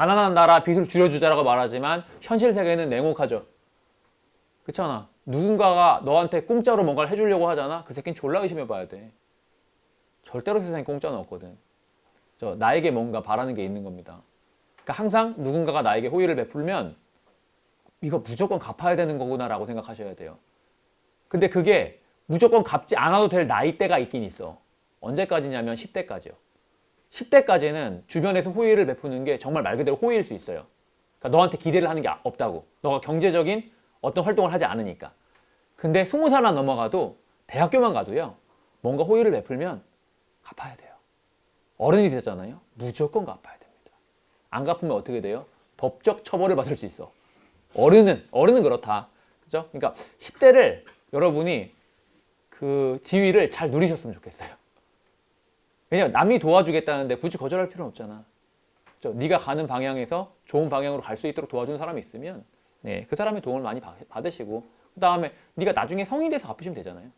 가난한 나라 빚을 줄여주자라고 말하지만 현실 세계는 냉혹하죠. 그렇잖아. 누군가가 너한테 공짜로 뭔가를 해주려고 하잖아. 그 새끼는 졸라 의심해봐야 돼. 절대로 세상에 공짜는 없거든. 저 나에게 뭔가 바라는 게 있는 겁니다. 그러니까 항상 누군가가 나에게 호의를 베풀면 이거 무조건 갚아야 되는 거구나라고 생각하셔야 돼요. 근데 그게 무조건 갚지 않아도 될 나이대가 있긴 있어. 언제까지냐면 10대까지요. 10대까지는 주변에서 호의를 베푸는 게 정말 말 그대로 호의일 수 있어요. 그러니까 너한테 기대를 하는 게 없다고. 너가 경제적인 어떤 활동을 하지 않으니까. 근데 20살만 넘어가도 대학교만 가도요. 뭔가 호의를 베풀면 갚아야 돼요. 어른이 됐잖아요. 무조건 갚아야 됩니다. 안 갚으면 어떻게 돼요? 법적 처벌을 받을 수 있어. 어른은 어른은 그렇다. 그죠? 그러니까 10대를 여러분이 그 지위를 잘 누리셨으면 좋겠어요. 왜냐면 남이 도와주겠다는데 굳이 거절할 필요는 없잖아. 그죠? 네가 가는 방향에서 좋은 방향으로 갈 수 있도록 도와주는 사람이 있으면 네, 그 사람의 도움을 많이 받- 받으시고 그 다음에 네가 나중에 성인이 돼서 갚으시면 되잖아요.